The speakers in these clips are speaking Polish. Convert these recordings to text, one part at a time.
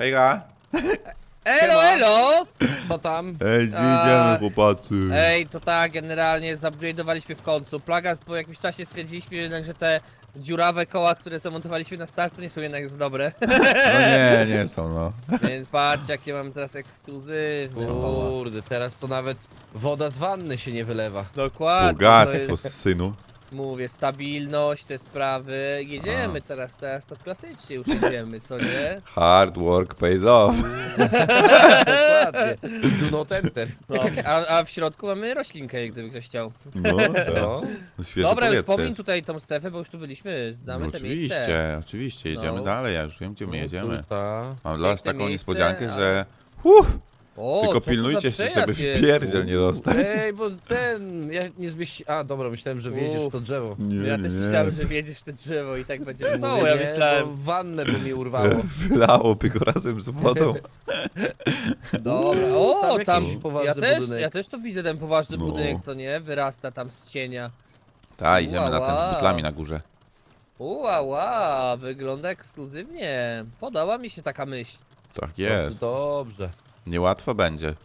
Hejga! Elo, Siema. elo! Co tam? Ej, gdzie A, idziemy, chłopacy? Ej, to tak, generalnie zupgrade'owaliśmy w końcu. Plaga, po jakimś czasie stwierdziliśmy jednak, że te dziurawe koła, które zamontowaliśmy na start, to nie są jednak za dobre. No nie, nie są, no. Więc patrz, jakie mam teraz ekskluzywne koła. Kurde, teraz to nawet woda z wanny się nie wylewa. Dokładnie. to Bogactwo, jest, synu. Mówię, stabilność, te sprawy. Jedziemy teraz, teraz to klasycznie już jedziemy, co nie? Hard work pays off. Dokładnie. Do not enter. No, a, a w środku mamy roślinkę, jak gdyby ktoś chciał. No, tak. No. No, świeże Dobra, już powietrze pomiń jest. tutaj tą strefę, bo już tu byliśmy, znamy No te miejsce. oczywiście, oczywiście, jedziemy No. dalej, ja już wiem, gdzie my jedziemy. Ta. Mam dla was Piękne taką miejsce, niespodziankę, ale- że... O, tylko co to za pilnujcie się, przejazd żeby w jest? pierdziel nie dostać. Ej, bo ten, ja nie zmieści... A, dobra, myślałem, że wjedziesz w to drzewo. Nie, Ja też nie. myślałem, że wjedziesz w te drzewo i tak będzie wesoło, Mówię, ja nie, myślałem. bo wannę by mi urwało. Wylałoby go razem z wodą. Dobra, tam o, jakiś tam, poważny ja też, budynek. ja też tu widzę ten poważny No. budynek, co nie? Wyrasta tam z cienia. Tak, idziemy na ten z butlami na górze. Ua, ła, wygląda ekskluzywnie. Podoba mi się taka myśl. Tak jest. Dobrze. Niełatwo będzie. Będzie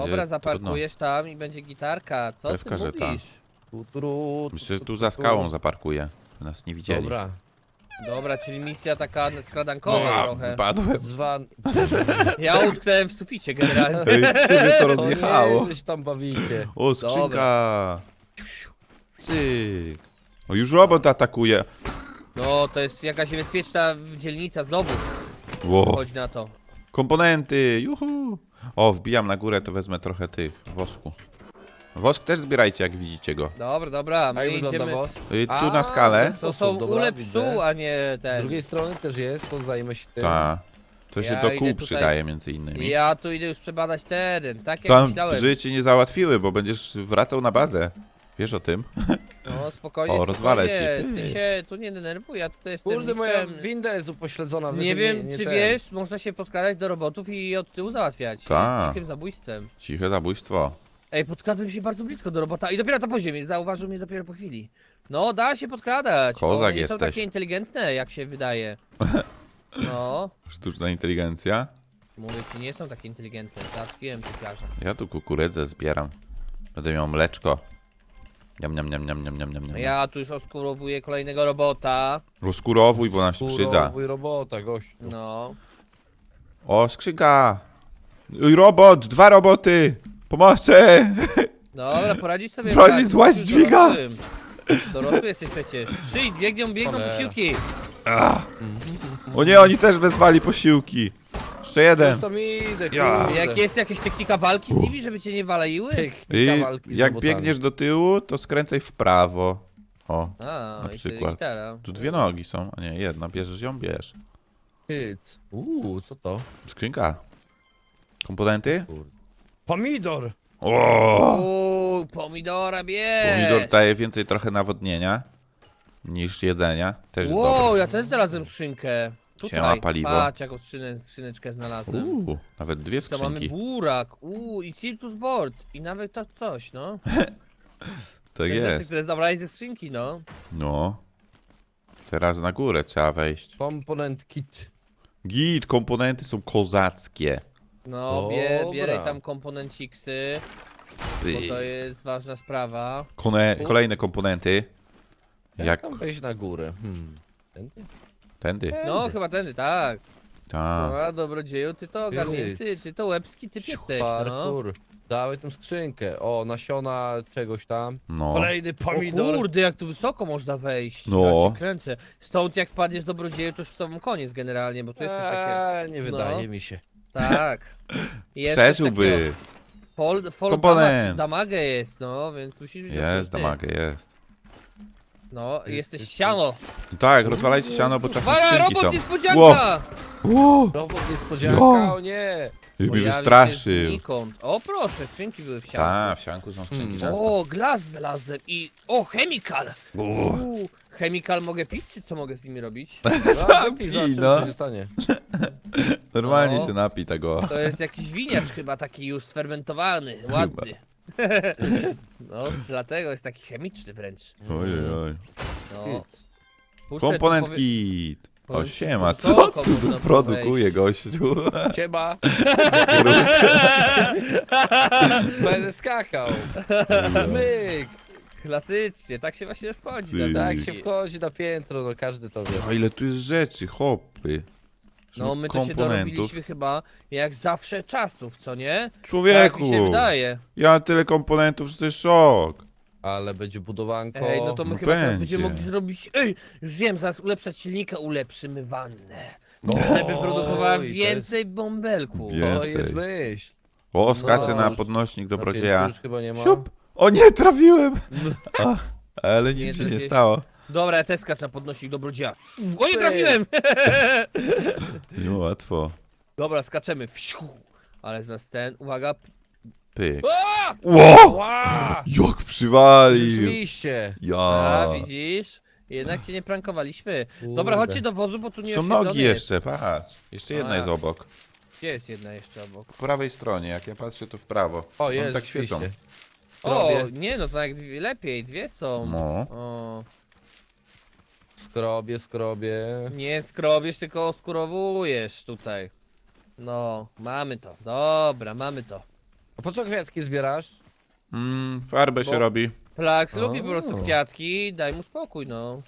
Dobra, trudno. zaparkujesz tam i będzie gitarka. Co Pewka, ty że tak. mówisz? Tu, tru, Myślę, że tu, tu tu, za tu. skałą zaparkuję. Nas nie widzieli. Dobra. Dobra, czyli misja taka skradankowa A, trochę. Wypadłem. Z van... Ja utknąłem w suficie generalnie. Ej, ciebie to O rozjechało. nie, wy się tam bawicie. O, skrzynka. Cyk. O, już robot atakuje. No, to jest jakaś niebezpieczna dzielnica znowu. Ło. Chodź na to. Komponenty, juhu. O, wbijam na górę, to wezmę trochę tych, wosku. Wosk też zbierajcie, jak widzicie go. Dobra, dobra, A my jak wygląda idziemy. wosk? Y, tu A, na skalę. ten To sposób, są dobra, ule widzę. pszczół, a nie Z ten. drugiej strony też jest, to zajmę się tym. Ta. To się Ja do idę kół tutaj- przydaje między innymi. Ja tu idę już przebadać teren, tak jak Tam myślałem. życie nie załatwiły, bo będziesz wracał na bazę. Wiesz o tym? No spokojnie, O, rozwalę spokojnie. ci. Ty się tu nie denerwuj, ja tutaj jestem Kurde, moja winda jest upośledzona. Nie wiem, nie czy ten. wiesz, można się podkradać do robotów i od tyłu załatwiać. Tak. Cichym zabójstwem. Ciche zabójstwo. Ej, podkradłem się bardzo blisko do robota i dopiero to po ziemi, zauważył mnie dopiero po chwili. No, da się podkradać. Kozak One nie są jesteś. takie inteligentne, jak się wydaje. No, Sztuczna inteligencja. mówię ci, nie są takie inteligentne. Załatwiłem typiarza. Ja tu kukurydzę zbieram. Będę miał mleczko. Niam, niam, niam, niam, niam, niam, niam. Ja tu już oskurowuję kolejnego robota. Rozkurowuj, bo nam się przyda. Surowuj robota, gościu. No. O, skrzynka! Oj, Robot! Dwa roboty! Pomocy! Dobra, poradzisz sobie. Broń tak, złaź jesteś dźwiga! dorosłym. Dorosły jesteś przecież. Przyjdź, biegną, biegną Cholera. posiłki. O nie, oni też wezwali posiłki. Jeszcze jeden. Tam idę, Ja. kurde. Jak jest jakaś technika walki z nimi, żeby cię nie walaiły? Technika walki z jak robotami. biegniesz do tyłu, to skręcaj w prawo. O, A, Na i sobie przykład. tu dwie nogi są, a nie, jedna. Bierzesz ją, bierz. Hyc. Uuu, co to? Skrzynka. Komponenty? Pomidor! O! Uuu, pomidora bierz! Pomidor daje więcej trochę nawodnienia niż jedzenia. Też jest Wow, dobry. ja też znalazłem skrzynkę. Siema, Tutaj, paliwo. patrz jaką skrzynę, skrzyneczkę znalazłem. Uuu, nawet dwie Co mamy skrzynki. burak, uuu i Circus Board i nawet to coś, no. To Te rzeczy, jest. które zabrałeś ze skrzynki, no. No. Teraz na górę trzeba wejść. Komponent kit. Git, komponenty są kozackie. No, bie, Dobra. bieraj tam komponenciksy, bo to jest ważna sprawa. Kone, kolejne komponenty. Jak, Jak tam wejść na górę? Hmm. Tędy? Tędy. No, chyba tędy, tak. Tak. No, dobrodzieju, ty to ogarnięty, ty to łebski typ jesteś, no. Parkour. Dawaj tą skrzynkę. O, nasiona czegoś tam. No. Kolejny O pomidor. kurde, jak tu wysoko można wejść. No. Ja się kręcę. Stąd jak spadniesz dobrodzieju, to już z tobą koniec generalnie, bo tu jest coś. Eee, nie wydaje mi się. Tak. Jest coś takiego. Przeżyłby. Fol, fol Komponent. damage, damage jest, no, więc musisz być Jest, damagę, jest. No, Jest, jesteś jest, siano. No tak, rozwalajcie siano, bo czasem Uwaga, skrzynki robot są. niespodzianka! Wow. Robot niespodzianka, Jo. o nie! I mnie Pojawił się wystraszył. znikąd. O proszę, skrzynki były w siano. Tak, w sianku są skrzynki Hmm. często. O, glas znalazłem i... O, chemikal! Uuu, chemikal mogę pić, czy co mogę z nimi robić? No, wypij, zobaczymy, no. co się stanie. Normalnie No. się napij tego. To jest jakiś winiacz chyba taki już sfermentowany, ładny. No, dlatego jest taki chemiczny wręcz. Ojej, oj. No. Kurczę, Komponent tu powie- kit. O siema, co Wysoko tu można produkuje gościu? Cieba. Będę skakał. Myk. Klasycznie, tak się właśnie wchodzi. Ty. na Tak się wchodzi na piętro, no każdy to wie. O ile tu jest rzeczy, hopy. No my to się Komponentów. dorobiliśmy chyba jak zawsze czasów, co nie? Tak Człowieku, mi się wydaje. ja mam tyle komponentów, że to jest szok. Ale będzie budowanko. Ej, no to my no chyba teraz będzie. będziemy mogli zrobić. Ej, już wiem, zaraz ulepszać silnika, ulepszymy wannę. No. Żeby produkowała Oj, to więcej bąbelków. Wie- To więcej. jest myśl. O, skacze No, na już- podnośnik piętrze dobrodzieja. już chyba nie ma. Siup! O nie, trafiłem! Ach, ale Nie nic się nie trafiłeś. stało. Dobra, ja też skacz na podnośnik dobrodzieja. O, nie trafiłem! Nie łatwo. Dobra, skaczemy. Wsiu. Ale z nas ten, uwaga. Pyk. A! Ło! Ła! Jak przywalił! Rzeczywiście. Ja. A, widzisz? Jednak cię nie prankowaliśmy. Dobra, Kurde. chodźcie do wozu, bo tu nie Są oświetlony nogi jest. jeszcze, patrz. Jeszcze jedna A. jest obok. Gdzie jest jedna jeszcze obok? Po prawej stronie, jak ja patrzę to w prawo. O, One jest, tak świecą. rzeczywiście. O, nie, no tak dwie, lepiej, dwie są. No. O, skrobię, skrobię. nie skrobiesz, tylko oskurowujesz tutaj. No, mamy to. Dobra, mamy to. A po co kwiatki zbierasz? Mm, farbę się Bo- robi. Plax lubi po prostu kwiatki, daj mu spokój, no.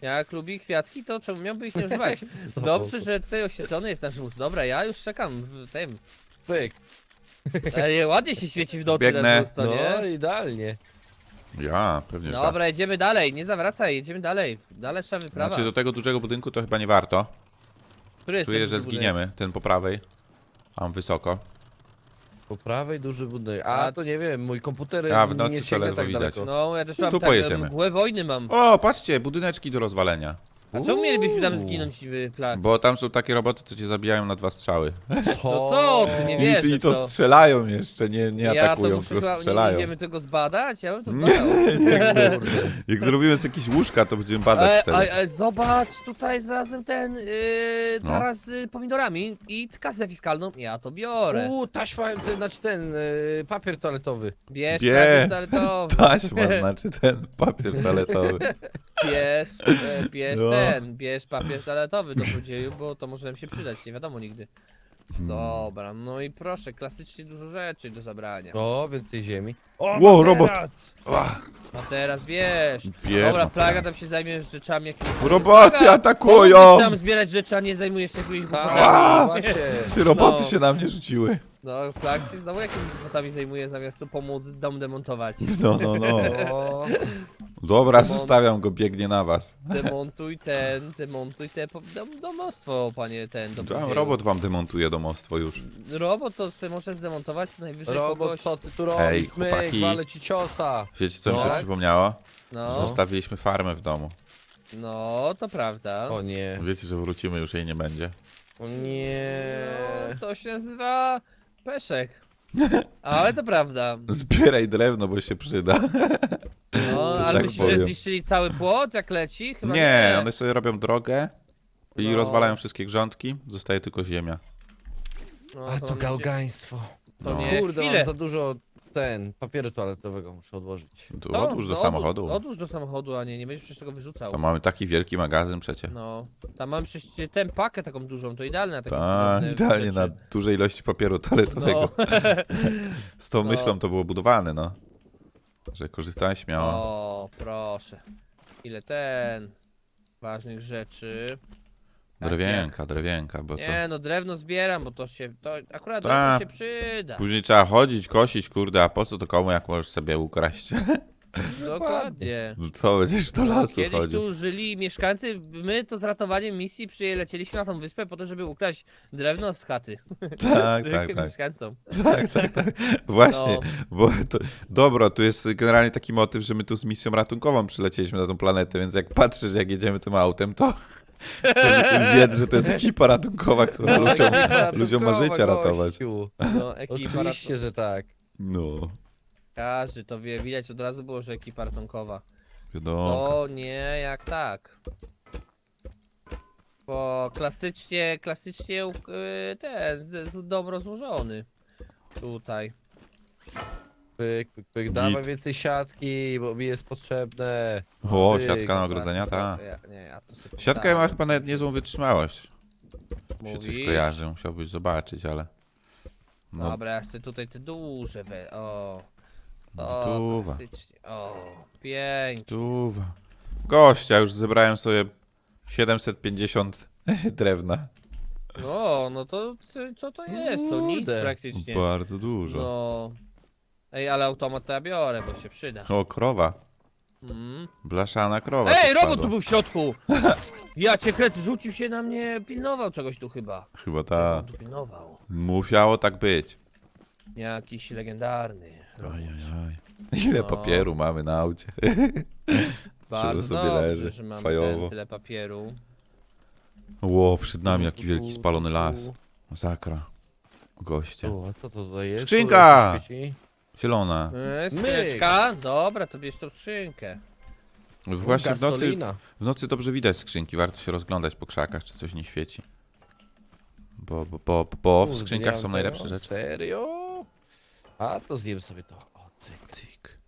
Jak lubi kwiatki, to czemu miałby ich nie używać? Dobrze, że tutaj oświetlony jest nasz wóz. Dobra, ja już czekam w tym. Pyk. Ale ładnie się świeci w nocy Biegnę. nasz wóz, co No, nie? idealnie. Ja, pewnie że tak. Dobra, jedziemy dalej, nie zawracaj, jedziemy dalej. Dalsza wyprawa. Znaczy do tego dużego budynku to chyba nie warto. Który jest Czuję, ten że duży zginiemy. Ten po prawej. Tam wysoko. Po prawej duży budynek. A, A- to nie wiem, mój komputer A, w nocy nie to sięga ledwo tak widać. daleko. No, ja też mam tu tak, pojedziemy. mgłę wojny mam. O, patrzcie, budyneczki do rozwalenia. A czemu mielibyśmy tam zginąć niby plak? Bo tam są takie roboty, co cię zabijają na dwa strzały. No co ty, nie I, wiesz, I to strzelają jeszcze, nie, nie ja to atakują, muszę tylko chyba, nie strzelają. idziemy tego zbadać? Ja bym to zbadał. Jak zrobimy sobie jakieś łóżka, to będziemy badać E, wtedy. a, a, zobacz, tutaj zarazem ten yy, No. taras z pomidorami i kasę fiskalną, ja to biorę. Uuu, taśma, ten, znaczy ten, y, papier toaletowy. Bierz, Bierz. Taśma znaczy ten papier toaletowy. bierz, e, bierz No. Ten, bierz papier toaletowy do podzieju, bo to może nam się przydać, nie wiadomo nigdy. Hmm. Dobra, no i proszę, klasycznie dużo rzeczy do zabrania. O, więcej ziemi. Wow, robot! Ła, A teraz bierz. Bierz, Dobra, no plaga tam się zajmie rzeczami jakimiś. Roboty Plaga, atakują! pomógłbyś tam zbierać rzeczy, a nie zajmujesz się jakimiś głupotami. Właśnie. Trzy roboty No. się na mnie rzuciły. No, Plax się znowu jakimiś głupotami zajmuje zamiast tu pomóc dom demontować. No, no, no. O, Dobra, zostawiam go, biegnie na was. Demontuj ten, demontuj te po- dom, domostwo, panie ten. Tam dobrodzieju. robot wam demontuje domostwo już. Robot to sobie może zdemontować co najwyżej robot, kogoś. co ty tu robisz? Ej, Myk, chłopaki. walę ci ciosa. Wiecie co mi się Tak? przypomniało? No, Zostawiliśmy farmę w domu. no, to prawda. O nie, Wiecie, że wrócimy, już jej nie będzie. O nie. No, to się nazywa peszek. Ale to prawda. Zbieraj drewno, bo się przyda. No, To ale tak myślisz, że zniszczyli cały płot jak leci? Chyba Nie, one sobie robią drogę i No. rozwalają wszystkie grządki, zostaje tylko ziemia. No, A mam to nadzieję- gałgaństwo. To No. nie, Kurde, chwilę. mam za dużo ten, papieru toaletowego muszę odłożyć. Tu To, odłóż do to samochodu. Odłóż, odłóż do samochodu, a nie, nie będziesz przecież tego wyrzucał. To mamy taki wielki magazyn przecie. No, tam mam przecież ten pakę taką dużą, to idealne na takie Tak, drobne idealnie rzeczy. na dużej ilości papieru toaletowego. No. Z tą No. myślą to było budowane, no. Że korzystałeś śmiało. O, proszę. Ile ten ważnych rzeczy. Tak Drewienka, drewienka, bo to... Nie no, drewno zbieram, bo to się, to akurat Tak. drewno się przyda. Później trzeba chodzić, kosić, kurde, a po co to komu, jak możesz sobie ukraść? Dokładnie. Co, będziesz do lasu Kiedyś chodził? tu żyli mieszkańcy, my to z ratowaniem misji przylecieliśmy na tą wyspę po to, żeby ukraść drewno z chaty. Tak, tak, tak. mieszkańcom. Tak, tak, tak. Właśnie, No. bo to, dobro, tu jest generalnie taki motyw, że my tu z misją ratunkową przylecieliśmy na tą planetę, więc jak patrzysz, jak jedziemy tym autem, to, to wiedz, że to jest ekipa ratunkowa, która ludziom, ludziom ma życie ratować. Gościu. No, ekipa Oczywiście, że tak. No, Każdy to wie, widać od razu było, że ekipa ratunkowa. wiadomo. To nie jak tak. Bo klasycznie, klasycznie yy, ten, z- z- dobro złożony. Tutaj. Pyk, pyk, pyk. Git. Dawaj więcej siatki, bo mi jest potrzebne. O, Pyk, siatka na ogrodzenia, ta. Ja, nie, ja to sobie Siatka ma chyba nawet niezłą wytrzymałość. Się coś Mówisz? kojarzy, musiałbyś zobaczyć, ale... No, Dobra, ja chcę tutaj te duże we... O, no o, klasycznie. O, pięknie. tuwa. Gościa, już zebrałem sobie 750 drewna. No, no to ty- co to jest? To nic Kurde. praktycznie. Bardzo dużo. No. Ej, ale automat to ja biorę, bo się przyda. O, krowa. Mm. Blaszana krowa. Ej, tu robot tu był w środku! Ja cię krec, rzucił się na mnie, pilnował czegoś tu chyba. Chyba ta. on tu pilnował? Musiało tak być. Jakiś legendarny. Ajajaj. Ile No. papieru mamy na aucie? Bardzo sobie dobrze, leży, że mamy fajowo. ten, tyle papieru. Ło, przed nami jaki wielki spalony las. Masakra. Goście. O, a co to tutaj jest? Skrzynka! Tu coś świeci? Zielona. Yy, skrzyneczka? Dobra, to bierz tą skrzynkę. Właśnie w nocy, Gasolina. w nocy dobrze widać skrzynki. Warto się rozglądać po krzakach, czy coś nie świeci. Bo, bo, bo, bo w skrzynkach są najlepsze rzeczy. Serio? A to zjem sobie to. O, cyk. Cyk.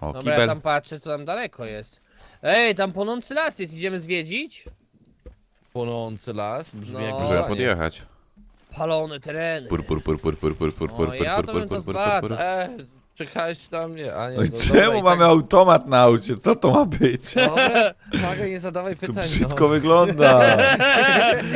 O, Dobra, ja kibel. tam patrzę, co tam daleko jest. Ej, tam płonący las jest, idziemy zwiedzić? Płonący las. Brzmi No. jak wyzwanie. podjechać. Palone tereny. Pur, pur, pur, pur, pur, pur, pur, O, pur, pur, ja pur, to pur, bym to pur, pur, zbadał. pur. E, czekałeś na mnie, a nie. No No, Czemu mamy tak- automat na aucie? Co to ma być? Czekaj, nie zadawaj To pytań. brzydko no. wygląda.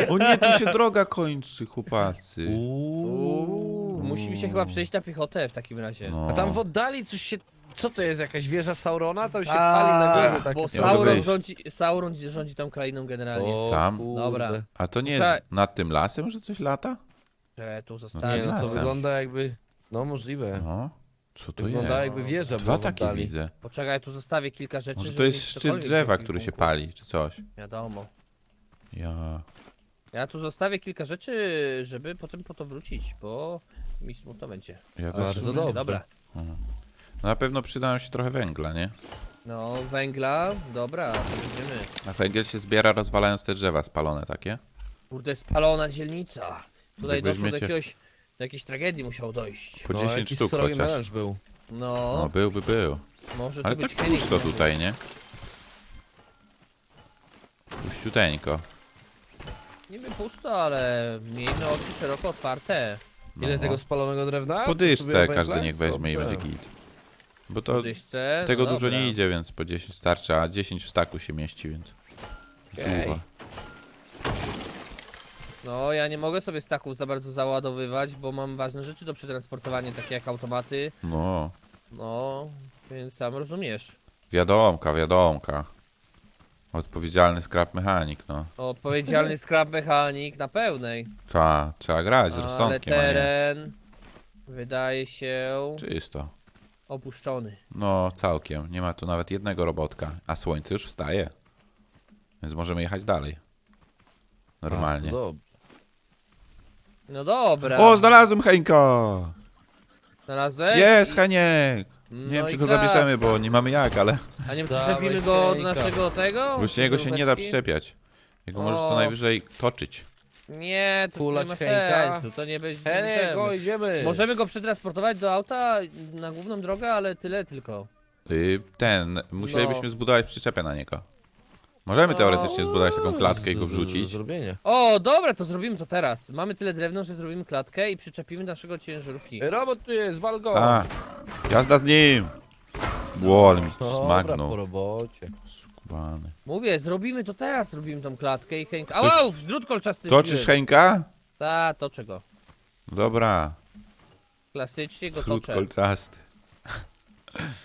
O nie, tu się droga kończy, chłopacy. Uuu, musimy się chyba przejść na piechotę w takim razie. No. A tam w oddali coś się... Co to jest, jakaś wieża Saurona? Tam się pali na górze takie bo coś. Nie może Sauron być. rządzi, Sauron rządzi tą krainą generalnie. O, Tam? kurde. Dobra. A to nie jest nad tym lasem, że coś lata? Że tu Nie, zostawię. no to wygląda jakby... No możliwe. No. Co to Wygląda jest? jakby wieża Dwa była w takie oddali. widzę. Poczekaj, tu zostawię kilka rzeczy, Może żeby to jest mieć szczyt cokolwiek drzewa, który się pali, czy coś. Wiadomo. Ja... Ja tu zostawię kilka rzeczy, żeby potem po to wrócić, bo mi smutno będzie. ja Bardzo też... dobrze. Dobra. No na pewno przydają się trochę węgla, nie? No, węgla, dobra, to będziemy. A węgiel się zbiera rozwalając te drzewa spalone takie. Kurde, spalona dzielnica. Tutaj Jak doszło do jakiegoś, do jakiejś tragedii musiało dojść. Po No, 10 jakiś sztuk chociaż. melanż był. No, No byłby, był. może to Ale być tak Henning pusto może. tutaj, nie? Puściuteńko. Niby pusto, ale miejmy oczy szeroko otwarte. Ile No. tego spalonego drewna? Po dyszce każdy niech weźmie i Dobrze. będzie git. Bo to To dyszce, tego no dużo dobra. nie idzie, więc po 10 starczy, a 10 w staku się mieści, więc... Okej. Dużo. No, ja nie mogę sobie staków za bardzo załadowywać, bo mam ważne rzeczy do przetransportowania, takie jak automaty. No, No, więc sam rozumiesz. wiadomka, wiadomka. Odpowiedzialny scrap mechanik, no. Odpowiedzialny scrap mechanik na pełnej. Ta, trzeba grać z Ale rozsądkiem, a nie teren wydaje się czysto. opuszczony. No, całkiem. Nie ma tu nawet jednego robotka, a słońce już wstaje. Więc możemy jechać dalej. Normalnie. To dobrze. No dobra. O, znalazłem Henka! Znalazłeś? Jest Heniek! Nie No wiem, i czy go klasa. zabierzemy, bo nie mamy jak, ale A nie Dawaj, przyczepimy go do Henka. naszego tego? właśnie jego się nie da Żółweczki? przyczepiać. Jego możesz co najwyżej toczyć. Nie, to Kulać nie ma Henka? sensu, to nie będzie. Henek, o, idziemy! Możemy go przetransportować do auta na główną drogę, ale tyle tylko. Y, Ten, musielibyśmy No. zbudować przyczepę na niego. Możemy teoretycznie zbudować taką klatkę i go wrzucić. zrobienia. O, dobra, to zrobimy to teraz. Mamy tyle drewna, że zrobimy klatkę i przyczepimy do naszego ciężarówki. Ej, Robot tu jest, wal go! A, jazda z nim! Ło, ale mi Dobra, po smagnął. robocie. Skubany. Mówię, zrobimy to teraz, zrobimy tą klatkę i Henk... Ała, drut kolczasty Toczysz wbiłem. Henka? Ta, toczę go. Dobra, Klasycznie go cud toczę. kolczasty.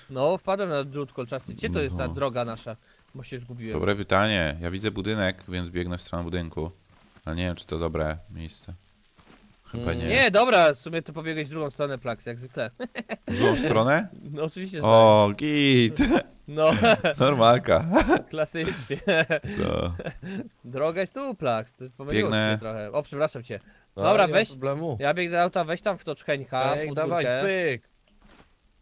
No, wpadłem na drut kolczasty. Gdzie to jest ta No. droga nasza? Bo się zgubiłem. Dobre pytanie. Ja widzę budynek, więc biegnę w stronę budynku. Ale nie wiem, czy to dobre miejsce. Chyba Mm, nie. Nie, dobra, w sumie to pobiegłeś w drugą stronę Plax, jak zwykle. W złą stronę? No oczywiście, że O, git! tak. No, Normalka. klasycznie. To. Droga jest tu, Plax. ci Biegnę. się trochę. O, przepraszam cię. No, Dobra, nie ma weź- problemu. Ja biegnę do auta, weź tam w to Ej, pod dawaj, górkę. pyk!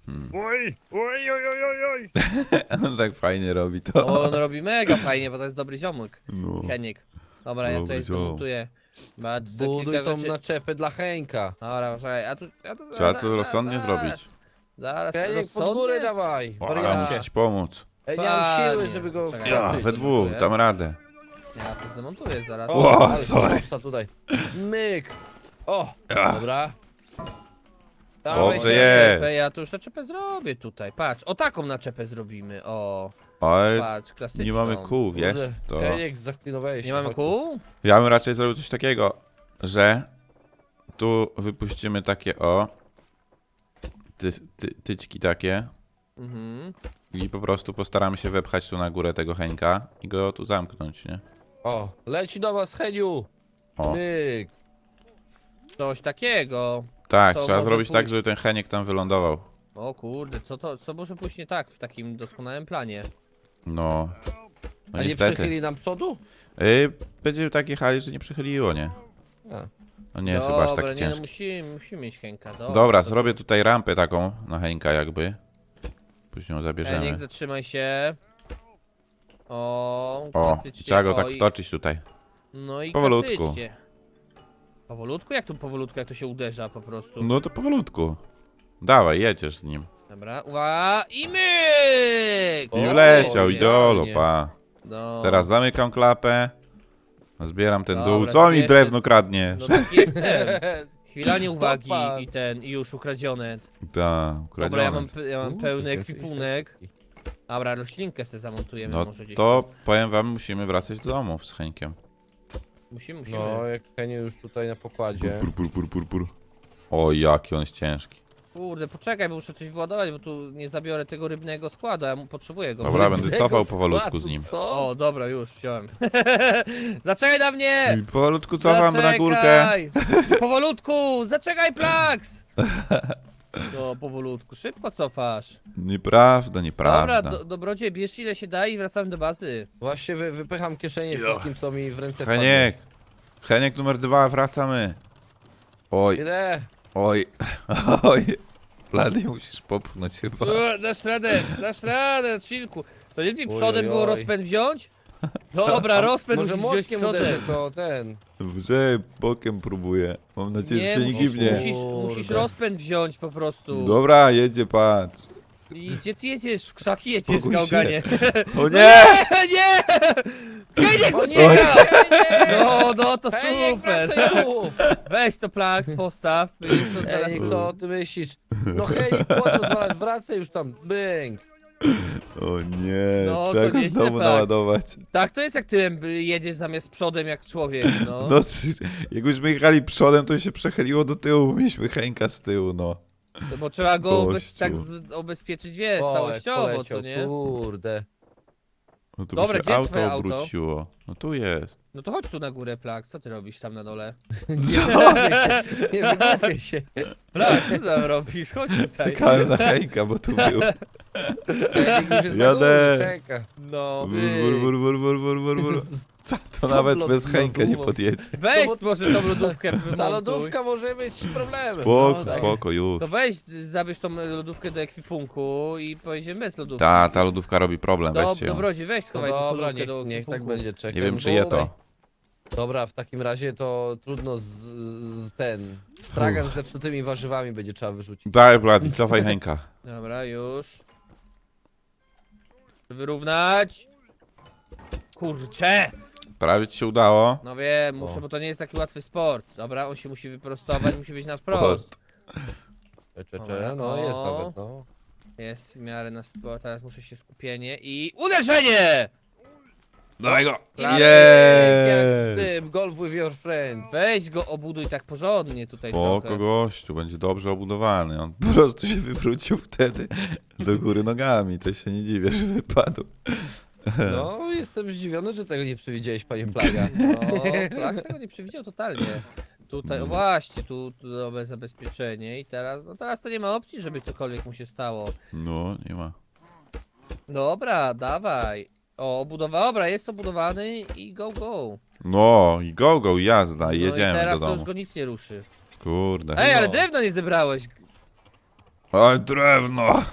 Hmm. Oj, oj, oj, oj, oj, oj! On tak fajnie robi to. O, on robi mega fajnie, bo to jest dobry ziomek. No. Henik. Dobra, ja Dobry tutaj ziom. zmontuję. Tu za Buduj kilka tą rzeczy... naczepę dla Henka. Dobra, poczekaj, a tu... Ja tu Trzeba za- to za- rozsądnie zaraz. zrobić. Zaraz Heniek, pod rozsądnie. górę dawaj. O, Wariacie. muszę ci pomóc. Ej, nie mam siły, żeby go Czekaj. Ja, we dwóch, dam radę. Ja to zdemontuję zaraz. O, ale sorry. tutaj. Myk. O, Ja. dobra. Dobrze Dawaj, jest. Naczepę, ja tu już naczepę zrobię tutaj, patrz. O taką naczepę zrobimy, o. Ale Patrz, klasyczną. nie mamy kół, wiesz? Kurde, To... Zaklinowałeś Nie się, mamy chodź. kół? Ja bym raczej zrobił coś takiego, że tu wypuścimy takie o ty, ty, tyćki takie Mhm. i po prostu postaramy się wepchać tu na górę tego Henka i go tu zamknąć, nie? O, leci do was, Heniu. O, Myk. Coś takiego. Tak, co trzeba może zrobić tak, pójść? żeby ten Heniek tam wylądował. O kurde, co to, co może pójść nie tak w takim doskonałym planie? No, no A nie niestety. przychyli nam przodu? Ej, będzie takie hali, że nie przychyliło, nie? A. No nie jest chyba aż Dobra, tak nie, no ciężki. musimy, musimy mieć Henka, dobra. Dobra, to zrobię tutaj rampę taką na Henka jakby. Później ją zabierzemy. Heniek, zatrzymaj się. O, O, klasycznie. trzeba go o, tak i- wtoczyć tutaj. No i Powolutku. klasycznie. Powolutku? Jak tu powolutku, jak to się uderza po prostu? No to powolutku. Dawaj, jedziesz z nim. Dobra, uwaga i myk! O, I wleciał, idealnie. idolo, pa. No. Teraz zamykam klapę. Zbieram ten dół. Dobra, Co mi zbierz drewno kradnie? No tak jestem. Chwila nieuwagi i ten, i już ukradzione. Da, Dobra, ja mam, ukradzione. pe- ja mam U, pełny to jest ekwipunek. Dobra, roślinkę sobie zamontujemy No może gdzieś to tam. powiem wam, musimy wracać do domów z Henkiem. Musimy, musimy. No, jak Heniu już tutaj na pokładzie. Pur, pur, pur, pur, pur. O, jaki on jest ciężki. Kurde, poczekaj, bo muszę coś wyładować, bo tu nie zabiorę tego rybnego składu, ja mu- potrzebuję go. Dobra, będę Tego cofał powolutku z nim. Co? O, dobra, już wziąłem. zaczekaj na mnie! I powolutku cofam na górkę. Zaczekaj! Powolutku! Zaczekaj, Plax! No, powolutku, szybko cofasz. Nieprawda, Dobra, nieprawda. do, dobrodzie, bierz ile się da i wracamy do bazy. Właśnie wy, wypycham kieszenie Jo. wszystkim, co mi w ręce wpadnie. Heniek! Heniek numer dwa, wracamy. Oj, Ile? oj, oj. Blady musisz popchnąć chyba. O, dasz radę, dasz radę, chillku. To nie lepiej Oj, przodem oj, było oj. rozpęd wziąć? Dobra, rozpęd Może musisz wziąć młotkiem uderzę, to ten. Że bokiem próbuję. Mam nadzieję, że się nie musisz, gibnie. musisz, musisz Kurde. rozpęd wziąć po prostu. Dobra, jedzie, patrz. I gdzie ty jedziesz? W krzaki jedziesz, Spokój się. gałganie. O nie! Nie, nie! Heniek O ucieka! nie! No, no to super. Weź to plak, postaw. i To zaraz... Heniek, co ty myślisz? No Heniek, płot rozwalać, wracaj już tam, bęk! O nie, No, trzeba to go nieźle, znowu tak. naładować. Tak, to jest jak tyłem jedziesz zamiast przodem jak człowiek, no. No, jakbyśmy jechali przodem, to się przechyliło do tyłu, mieliśmy Henka z tyłu, no. No Bo trzeba go obez, Gościu. tak z, obezpieczyć, wiesz, całościowo, co nie? Kurde. no to Dobra, by gdzie twoje auto auto? obróciło. No tu jest. No to chodź tu na górę, Plak, co ty robisz tam na dole? Nie wygłupię się, nie wygłupię się. Plak, co tam robisz? Chodź tutaj. Czekałem na Henka, bo tu był. Heniek już jest na Jadę. czeka. No. Wur, wur, wur, wur, wur, wur. To nawet bez Henka nie podjedzie. Weź No może tą lodówkę Ta wymontuj. lodówka może być problemem. Spoko, no, tak. spoko, już. To weź, zabierz tą lodówkę do ekwipunku i pojedziemy bez lodówki. Ta, ta lodówka robi problem, Do, weźcie ją. Dobrodzi, weź No schowaj tą dobra, lodówkę niech, do niech tak będzie, czekaj. Nie wiem, bo- czyje to. Dobra, w takim razie to trudno z, z ten... Stragan z zepsutymi warzywami będzie trzeba wyrzucić. Daj, Blady, cofaj Henka. Dobra, już. Wyrównać. Kurcze! Prawie ci się udało. No wiem, muszę, O. bo to nie jest taki łatwy sport. Dobra, on się musi wyprostować, musi być na wprost. Cze, cze. No jest nawet, no. Jest w miarę na sport, teraz muszę się skupienie i uderzenie! Dawaj go! Jak w tym, golf with your friends. Weź go obuduj tak porządnie tutaj Spoko trochę. gościu, będzie dobrze obudowany. On po prostu się wywrócił wtedy do góry nogami. To się nie dziwię, że wypadł. No, jestem zdziwiony, że tego nie przewidziałeś, panie Plaga. No, tego nie przewidział totalnie. Tutaj, o właśnie, tu, tu nowe zabezpieczenie i teraz, no teraz to nie ma opcji, żeby cokolwiek mu się stało. No, nie ma. Dobra, dawaj. O, obudowa, dobra, jest obudowany i go, go. No i go, go, jazda, No i i jedziemy teraz do to już go nic nie ruszy. Kurde. Ej, ale No. drewno nie zebrałeś. Oj, drewno!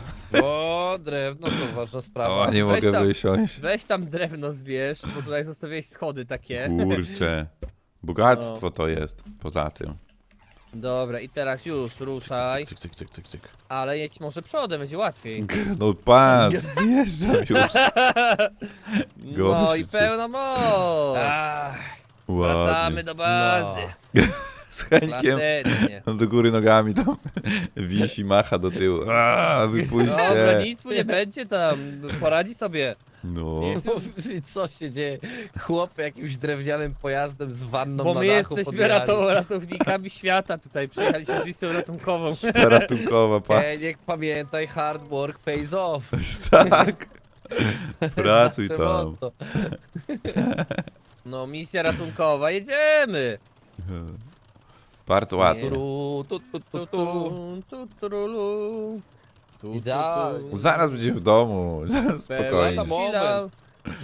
O, drewno to ważna sprawa. O, nie Weź mogę tam. wysiąść. Weź tam drewno zbierz, bo tutaj zostawiłeś schody takie. Kurczę. Bogactwo No. to jest, poza tym. Dobra, i teraz już ruszaj, Cyk, cyk, cyk, cyk, cyk. ale jedź może przodem, będzie łatwiej. No patrz, wjeżdżam już. No i pełna moc! Wracamy do bazy. Z Henkiem Klasycznie. do góry nogami tam wisi, macha do tyłu. A, Dobra, wypuśćcie. nic mu nie będzie tam, poradzi sobie. No. Jest I co się dzieje? Chłop jakimś drewnianym pojazdem z wanną Bo na my dachu jesteśmy podjechali. rato ratownikami świata tutaj, przyjechaliśmy z misją ratunkową. Ratunkowa, Ej, patrz. niech pamiętaj, hard work pays off. Tak. Pracuj Znaczy tam. motto. No, misja ratunkowa, jedziemy! Bardzo ładnie. Turu, tu, tu, tu, Tu, tu. tu, tu, turulu. Tu, tu, tu. Idealnie. Zaraz będzie w domu. Spokojnie. Chwila.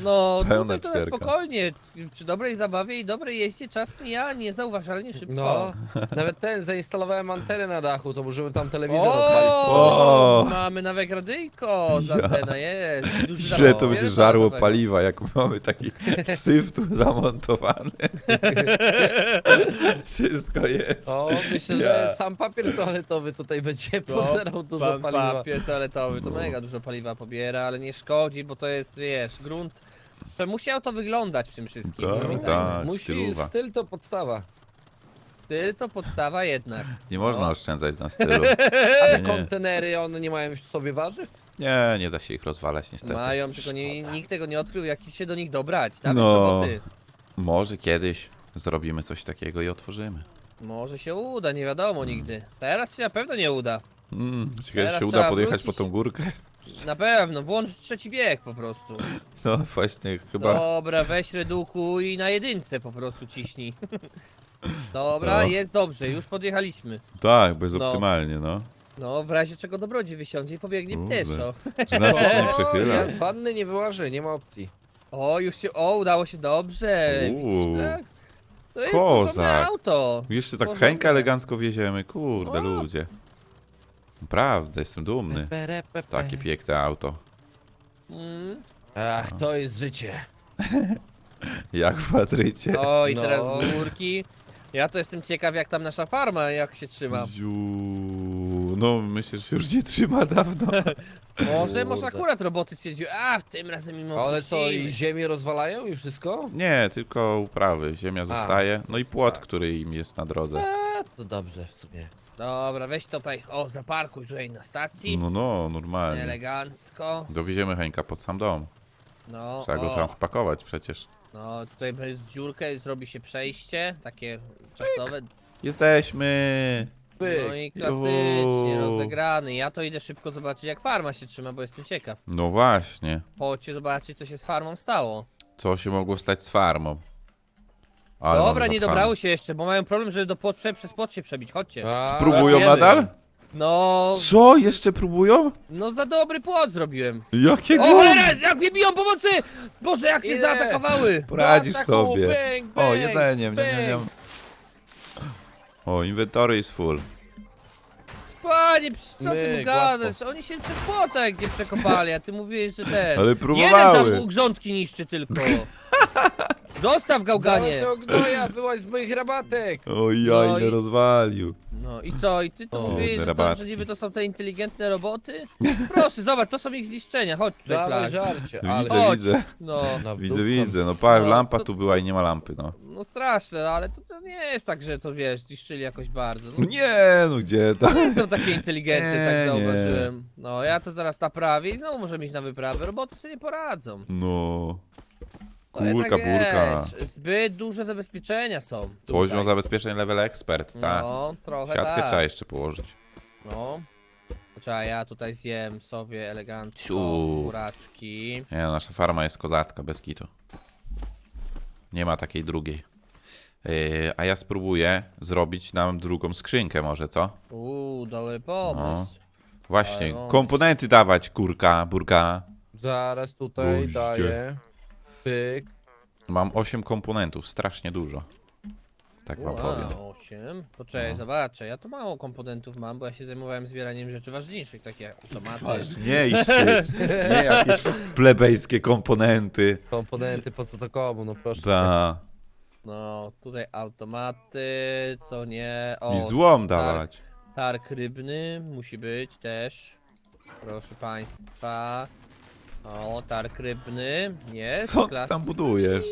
No, Pełna tutaj to na ćwierka. spokojnie. Przy dobrej zabawie i dobrej jeździe czas mija niezauważalnie szybko. No, nawet ten, zainstalowałem antenę na dachu, to możemy tam telewizor odpalić. O, O! mamy nawet radyjko, Ja. antena jest. Duży Źle to będzie żarło nowego. paliwa, jak mamy taki syf tu zamontowany. Wszystko jest. O, myślę, Ja. że sam papier toaletowy tutaj będzie pożerał dużo Pan paliwa. papier toaletowy to No. mega dużo paliwa pobiera, ale nie szkodzi, bo to jest, wiesz, grunt. To musiał to wyglądać w tym wszystkim. Tak, Pamiętajmy. tak. Musi, stylowa. styl to podstawa. Styl to podstawa jednak. Nie można No. oszczędzać na stylu. A te Nie. kontenery, one nie mają w sobie warzyw? Nie, nie da się ich rozwalać niestety. Mają, tylko nie, nikt tego nie odkrył, jak się do nich dobrać. Nawet No. roboty. Może kiedyś zrobimy coś takiego i otworzymy. Może się uda, nie wiadomo nigdy. Teraz się na pewno nie uda. Mm, ciekawe, Teraz czy się trzeba uda podjechać wrócić. po tą górkę. Na pewno, włącz trzeci bieg po prostu. No właśnie, chyba. Dobra, weź reduku i na jedynce po prostu ciśnij. Dobra, No. jest dobrze, już podjechaliśmy. Tak, bez No. optymalnie, no. No, w razie czego dobrodzi wysiądzie i pobiegnie Kurde. pieszo. Że na przykład nie O, przechyla. ja z wanny nie wyłażę, nie ma opcji. O, już się, o, udało się dobrze. Uuu. Widzisz, Flex? To jest Kozak. porządne auto. Jeszcze tak Porządne. Henka elegancko wieziemy, kurde O. ludzie. Naprawdę, jestem dumny. Pere, pe, pe. Takie piękne auto. Mm. Ach, to jest życie. Jak w Madrycie. O, i No. teraz górki. Ja to jestem ciekaw, jak tam nasza farma, jak się trzyma. Ziu. No, myślę, że się już nie trzyma dawno. Może, może Kurde. akurat roboty stwierdziły, a tym razem mimo Ale co, i ziemię rozwalają i wszystko? Nie, tylko uprawy. Ziemia zostaje. No i płot, który im jest na drodze. A, to dobrze w sumie. Dobra, weź tutaj, o, zaparkuj tutaj na stacji. No, no, normalnie. Elegancko. Dowieziemy Henka pod sam dom. No, Trzeba go o, tam wpakować przecież. no, tutaj jest dziurkę, zrobi się przejście, takie czasowe. Jesteśmy! No i klasycznie Juhu. rozegrany. Ja to idę szybko zobaczyć, jak farma się trzyma, bo jestem ciekaw. No właśnie. Chodźcie zobaczyć, co się z farmą stało. Co się mogło stać z farmą? Ale Dobra, mamy nie dobrały się jeszcze, bo mają problem, żeby do płot, prze, przez płot się przebić. Chodźcie. A, Próbują nadal? No, Co? Jeszcze próbują? no za dobry płot zrobiłem. Jakiego? O cholera, jak mnie biją pomocy! Boże, jak mnie Ile? zaatakowały! Poradzisz Do ataku, sobie. bang, O, bang, jedzeniem, nie, nie, nie. bang. O, inwentory jest full. Panie, psz, co ty Myk, mu gadasz? Oni się przez płotek nie przekopali, a ty mówiłeś, że ten... Ale Jeden próbowały. tam grządki niszczy tylko. Zostaw gałganie! Do, do gnoja, wyłaź z moich rabatek! O ja, No ile i- rozwalił. No i co? I ty to O, mówisz, że, to, że niby to są te inteligentne roboty? Proszę, zobacz, to są ich zniszczenia. Chodź tutaj, Dawaj żarcie, ale... Widzę, Chodź. widzę. No, No, Widzę, wdupcam. widzę. No pa, No, lampa to- tu była i nie ma lampy, no. no straszne, ale to, to nie jest tak, że to wiesz, niszczyli jakoś bardzo. No No, nie, no gdzie to? nie są takie inteligentne, Nie, tak nie. zauważyłem. No, ja to zaraz naprawię i znowu możemy iść na wyprawę. Roboty sobie nie poradzą. No. To jednak, Kurka, burka. wiesz, Zbyt duże zabezpieczenia są. Poziom tutaj. zabezpieczeń level expert, tak. No, trochę Siatkę tak. trzeba jeszcze położyć. No. Trzeba, ja tutaj zjem sobie elegancko Ciu. buraczki. Nie, no, nasza farma jest kozacka, bez kitu. Nie ma takiej drugiej. Yy, a ja spróbuję zrobić nam drugą skrzynkę może, co? Uuu, dobry pomysł. Właśnie, Ale on- komponenty dawać, kurka, burka. Zaraz tutaj Goście. daję. Pyk. Mam 8 komponentów, strasznie dużo. Tak wam powiem. Wow, 8. Poczekaj, No. zobaczę. Ja to mało komponentów mam, bo ja się zajmowałem zbieraniem rzeczy ważniejszych, takie jak automaty. Ważniejszy, nie jakieś plebejskie komponenty. Komponenty, po co to komu, no proszę. Ta. No, tutaj automaty, co nie. O, I złom dawać. Targ rybny musi być też. Proszę państwa. O, targ rybny. Jest. Co ty tam budujesz?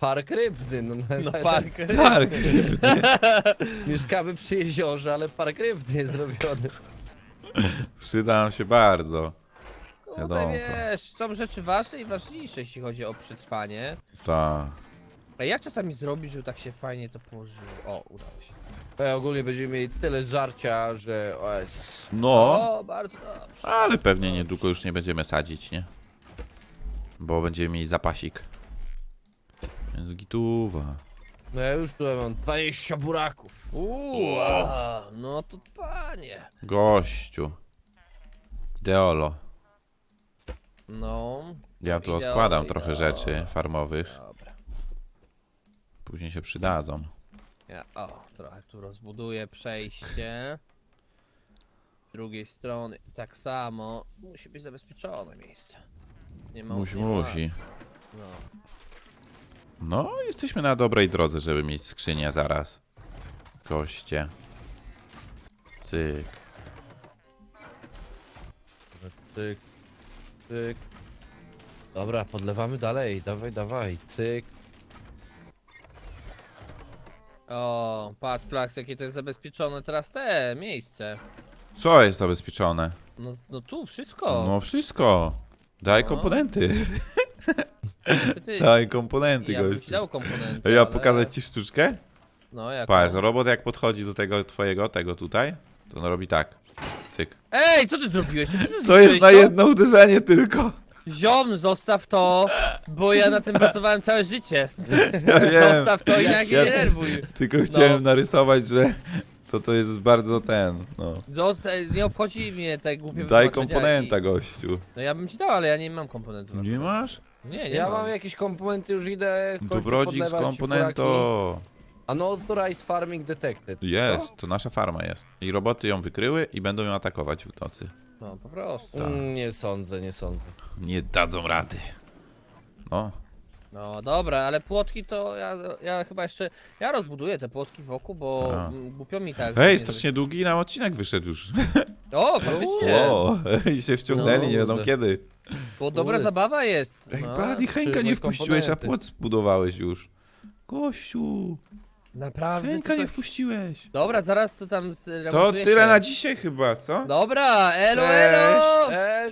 Park rybny, no, No, park rybny. Tak. Mieszkamy przy jeziorze, ale park rybny jest zrobiony. Przyda nam się bardzo. Wiadomo. wiesz, są rzeczy ważne i ważniejsze, jeśli chodzi o przetrwanie. Tak. A jak czasami zrobić, żeby tak się fajnie to położyło? O, udało się. E, ogólnie będziemy mieli tyle żarcia, że... O Jezus. No, O, bardzo dobrze. ale pewnie niedługo już nie będziemy sadzić, nie? Bo będziemy mieli zapasik. Więc gituwa. No ja już tu mam 20 buraków. Uuu, a, no to panie. Gościu. Ideolo. No. Ja tu Ideolo, odkładam trochę ideolo. rzeczy farmowych. Dobra. Później się przydadzą. Ja, o, trochę tu rozbuduję przejście. Z drugiej strony tak samo. Musi być zabezpieczone miejsce. Nie ma Musi, nie ma musi. łatwo. No. No, jesteśmy na dobrej drodze, żeby mieć skrzynię zaraz. Goście. Cyk. Cyk, cyk. Dobra, podlewamy dalej, dawaj, dawaj, cyk. O, patrz, Plax, jakie to jest zabezpieczone teraz te miejsce. Co jest zabezpieczone? No, no tu wszystko. No wszystko. Daj No. komponenty. Niestety, Daj komponenty, ja bym ci gościu. dał komponenty. Ja ale- pokazać ci sztuczkę? No jak. Patrz, robot jak podchodzi do tego twojego, tego tutaj, to on robi tak. Cyk. Ej, co ty zrobiłeś? Co ty To jest zniszczyłeś na jedno uderzenie tylko. Ziom, zostaw to, bo ja na tym pracowałem całe życie. Ja wiem. Zostaw to i jak Ja- nie nerwuj. Tylko chciałem narysować, że to to jest bardzo ten, no. Zostaw, nie obchodzi mnie te głupie Daj wytłumaczenia komponenta, i- gościu. No ja bym ci dał, ale ja nie mam komponentów. Nie masz? Nie, nie Ja mam. mam jakieś komponenty, już idę kończę Dobrodzik z podlewać buraki. komponento. Unauthorized farming detected. Jest, to nasza farma jest. I roboty ją wykryły i będą ją atakować w nocy. No po prostu. Mm, nie sądzę, nie sądzę. Nie dadzą rady. No, No dobra, ale płotki to ja, ja chyba jeszcze, ja rozbuduję te płotki wokół, bo m, głupio mi tak. Hej, że- strasznie długi nam odcinek wyszedł już. O, faktycznie, i się wciągnęli, No, nie wiadomo kurde. kiedy. bo dobra Kurde. zabawa jest. Ej, No, Brady, Henka nie wpuściłeś, a komponenty. płot zbudowałeś już. Gościu, naprawdę Henka to nie wpuściłeś. Dobra, zaraz to tam To zremontuję tyle się. na dzisiaj chyba, co? Dobra, elo, Cześć. elo! E,